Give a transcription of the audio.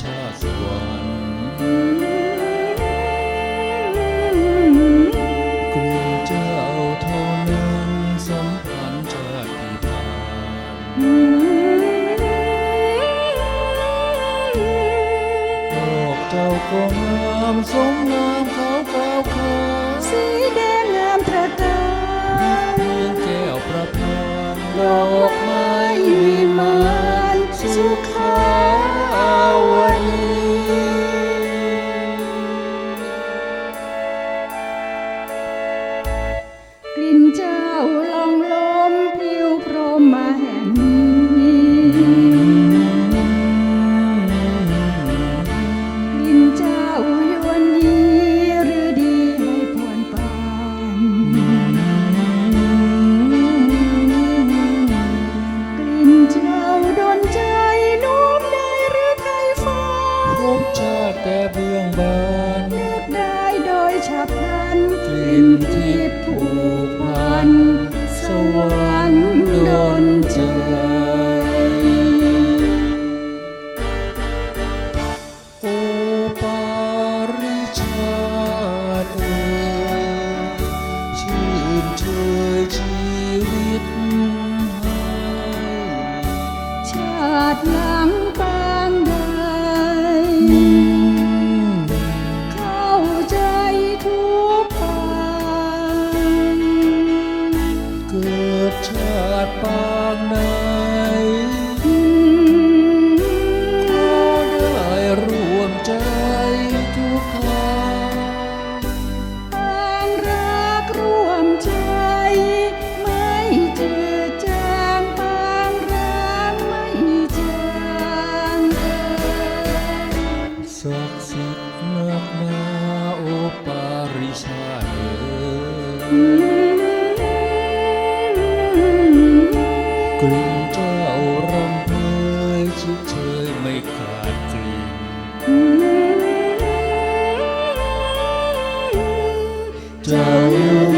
ชาสวรรค์กลียเจ้าเท่านั้นสัมพันธ์ชาติทานอกเจ้าก็งามสมงามขาวขาวขาวสีแดงงามตระ 林家。 ลิที่ผูกพัน สวรรค์ดนใจโอปาริชาติชื่นชยชีวิตให้ชาติหลังไป ดชาติปางไหนก็ได้รวมใจทุกคราปางรักรวมใจ ไม่จืดจางปางรักไม่จางสัก tell you